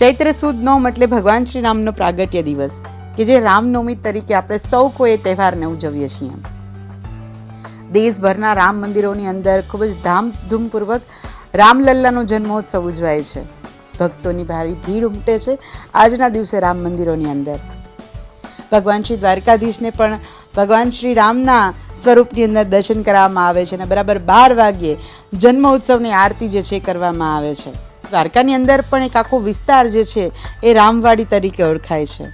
ચૈત્ર સુદ નોમ એટલે ભગવાન શ્રી રામનો પ્રાગટ્ય દિવસ, કે જે રામનવમી તરીકે આપણે સૌ કોઈ તહેવારને ઉજવીએ છીએ. દેશભરના રામ મંદિરોની અંદર ખૂબ જ ધામધૂમપૂર્વક રામલલ્લાનો જન્મોત્સવ ઉજવાય છે. ભક્તોની ભારી ભીડ ઉમટે છે આજના દિવસે રામ મંદિરોની અંદર. ભગવાન શ્રી દ્વારકાધીશને પણ ભગવાન શ્રી રામના સ્વરૂપની અંદર દર્શન કરવામાં આવે છે અને બરાબર બાર વાગ્યે જન્મ ઉત્સવની આરતી જે છે કરવામાં આવે છે. દ્વારકાની અંદર પણ એક આખો વિસ્તાર જે છે એ રામવાડી તરીકે ઓળખાય છે.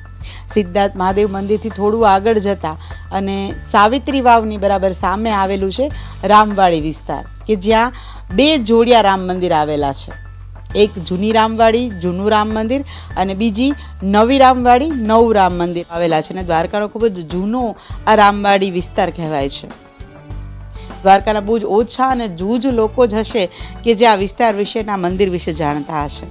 સિદ્ધાર્થ મહાદેવ મંદિરથી થોડું આગળ જતા અને સાવિત્રી વાવની બરાબર સામે આવેલું છે રામવાડી વિસ્તાર, કે જ્યાં બે જોડિયા રામ મંદિર આવેલા છે. એક જૂની રામવાડી, જૂનું રામ મંદિર અને બીજી નવી રામવાડી, નવું રામ મંદિર આવેલા છે. અને દ્વારકાનો ખૂબ જ જૂનો આ રામવાડી વિસ્તાર કહેવાય છે. દ્વારકાના બહુ જ ઓછા અને જૂજ લોકો જ હશે કે જે આ વિસ્તાર વિશેના મંદિર વિશે જાણતા હશે.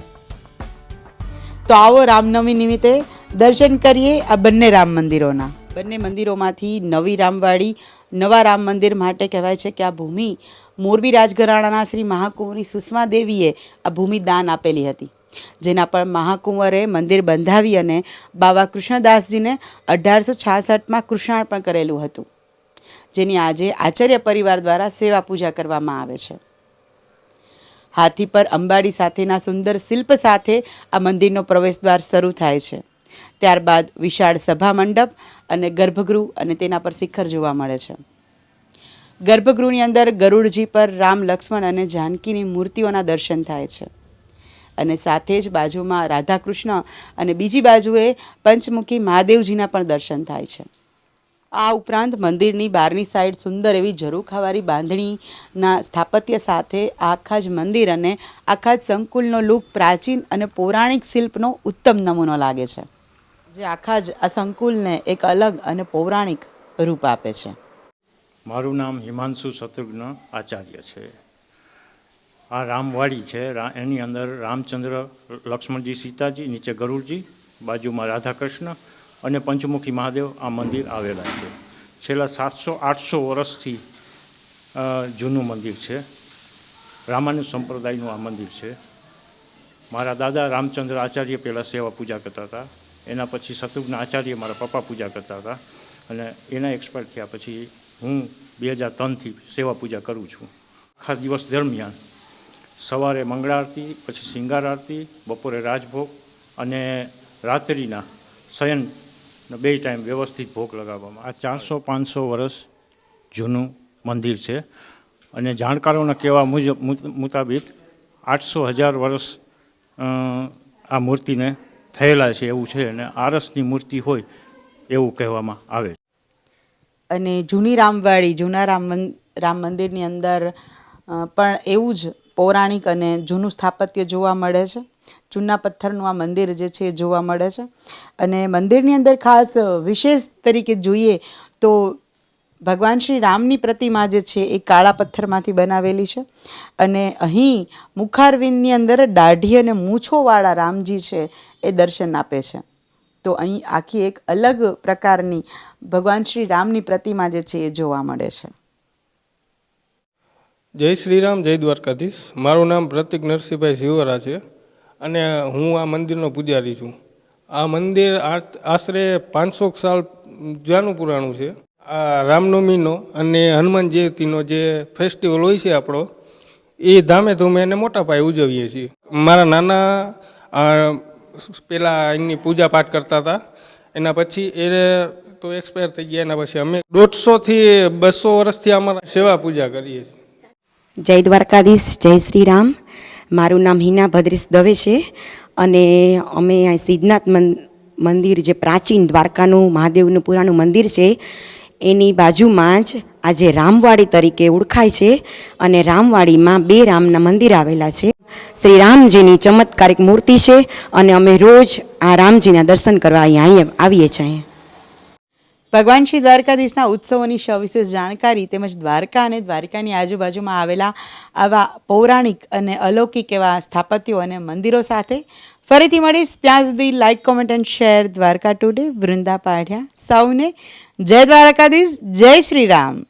તો આવો રામનવમી નિમિત્તે દર્શન કરીએ આ બંને રામ મંદિરોના. બંને મંદિરોમાંથી નવી રામવાડી, નવા રામ મંદિર માટે કહેવાય છે કે આ ભૂમિ મોરબી રાજઘરાણાના શ્રી મહાકુંવરી સુષ્મા દેવીએ આ ભૂમિ દાન આપેલી હતી. જેના પર મહાકુંવરે મંદિર બંધાવી અને બાબા કૃષ્ણદાસજીને અઢારસો છાસઠમાં કૃષ્ણાર્પણ કરેલું હતું. જેની આજે આચાર્ય પરિવાર દ્વારા સેવા પૂજા કરવામાં આવે છે. હાથી પર અંબાડી સાથેના સુંદર શિલ્પ સાથે આ મંદિરનો પ્રવેશદ્વાર શરૂ થાય છે. ત્યારબાદ વિશાળ સભા મંડપ અને ગર્ભગૃહ અને તેના પર શિખર જોવા મળે છે. ગર્ભગૃહની અંદર ગરુડજી પર રામ લક્ષ્મણ અને જાનકીની મૂર્તિઓના દર્શન થાય છે. અને સાથે જ બાજુમાં રાધાકૃષ્ણ અને બીજી બાજુએ પંચમુખી મહાદેવજીના પણ દર્શન થાય છે. આ ઉપરાંત મંદિરની બહારની સાઈડ સુંદર એવી ઝરૂખાવાળી બાંધણીના સ્થાપત્ય સાથે આખા જ મંદિર અને આખા જ સંકુલનો લુક પ્રાચીન અને પૌરાણિક શિલ્પનો ઉત્તમ નમૂનો લાગે છે. જે આખા જ આ સંકુલને એક અલગ અને પૌરાણિક રૂપ આપે છે. મારું નામ હિમાંશુ શત્રુઘ્ન આચાર્ય છે. આ રામવાડી છે. એની અંદર રામચંદ્ર, લક્ષ્મણજી, સીતાજી, નીચે ગરુડજી, બાજુમાં રાધાકૃષ્ણ અને પંચમુખી મહાદેવ આ મંદિર આવેલા છે. છેલ્લા સાતસો, આઠસો વર્ષથી જૂનું મંદિર છે. રામાનુ સંપ્રદાયનું આ મંદિર છે. મારા દાદા રામચંદ્ર આચાર્ય પહેલાં સેવા પૂજા કરતા હતા. એના પછી શત્રુઘ્ન આચાર્ય મારા પપ્પા પૂજા કરતા હતા. અને એના એક્સપાયર થયા પછી હું બે હજાર ત્રણથી સેવા પૂજા કરું છું. આખા દિવસ દરમિયાન સવારે મંગળા આરતી, પછી શિંગાર આરતી, બપોરે રાજભોગ અને રાત્રિના શયન બે ટાઈમ વ્યવસ્થિત ભોગ લગાવવામાં. આ ચારસો, પાંચસો વર્ષ જૂનું મંદિર છે. અને જાણકારોના કહેવા મુજબ, મુત- મુતાબિક આઠસો હજાર વર્ષ આ મૂર્તિને થયેલા છે, એવું છે. અને આરસની મૂર્તિ હોય એવું કહેવામાં આવે છે. અને જૂની રામવાડી, જૂના રામ રામ મંદિરની અંદર પણ એવું જ પૌરાણિક અને જૂનું સ્થાપત્ય જોવા મળે છે? ચૂના પથ્થરનું આ મંદિર જે છે જોવા મળે છે. અને મંદિરની અંદર ખાસ વિશેષ તરીકે જોઈએ તો ભગવાન શ્રી રામની પ્રતિમા જે છે એ કાળા પથ્થરમાંથી બનાવેલી છે. અને અહીં મુખારવિંદની અંદર દાઢી અને મૂછોવાળા રામજી છે એ દર્શન આપે છે. તો અહીં આખી એક અલગ પ્રકારની ભગવાન શ્રી રામની પ્રતિમા જે છે એ જોવા મળે છે. જય શ્રી રામ જય દ્વારકાધીશ. મારું નામ પ્રતિક નરસિંહભાઈ શિવરા છે. અને હું આ મંદિરનો પૂજારી છું. આ મંદિર આશરે પાંચસો સાલ જૂનું પુરાણું છે, આ રામનવમીનો અને હનુમાન જયંતિનો જે ફેસ્ટિવલ હોય છે આપણો, એ ધામે ધૂમે એને મોટા પાયે ઉજવીએ છીએ. મારા નાના પહેલાં એની પૂજા પાઠ કરતા હતા, એના પછી એ તો એક્સપાયર થઈ ગયા, એના પછી અમે દોઢસોથી બસો વર્ષથી અમારા સેવા પૂજા કરીએ છીએ. જય દ્વારકાધીશ, જય શ્રી રામ મારું નામ હિના ભદ્રીશ દવે છે અને અમે અહીં સિદ્ધનાથ મંદિર જે પ્રાચીન દ્વારકાનું, મહાદેવનું પુરાણું મંદિર છે, એની બાજુમાં જ આજે રામવાડી તરીકે ઓળખાય છે અને રામવાડીમાં બે રામના મંદિર આવેલા છે. શ્રી રામજીની ચમત્કારિક મૂર્તિ છે અને અમે રોજ આ રામજીના દર્શન કરવા અહીંયા આવીએ છીએ. ભગવાન શ્રી દ્વારકાધીશના ઉત્સવોની સવિશેષ જાણકારી તેમજ દ્વારકા અને દ્વારકાની આજુબાજુમાં આવેલા આવા પૌરાણિક અને અલૌકિક એવા સ્થાપત્યો અને મંદિરો સાથે ફરીથી મળીશ. ત્યાં સુધી like comment and share Dwarka today Vrunda પાઠ્યા સૌને જય દ્વારકાધીશ. જય શ્રી રામ.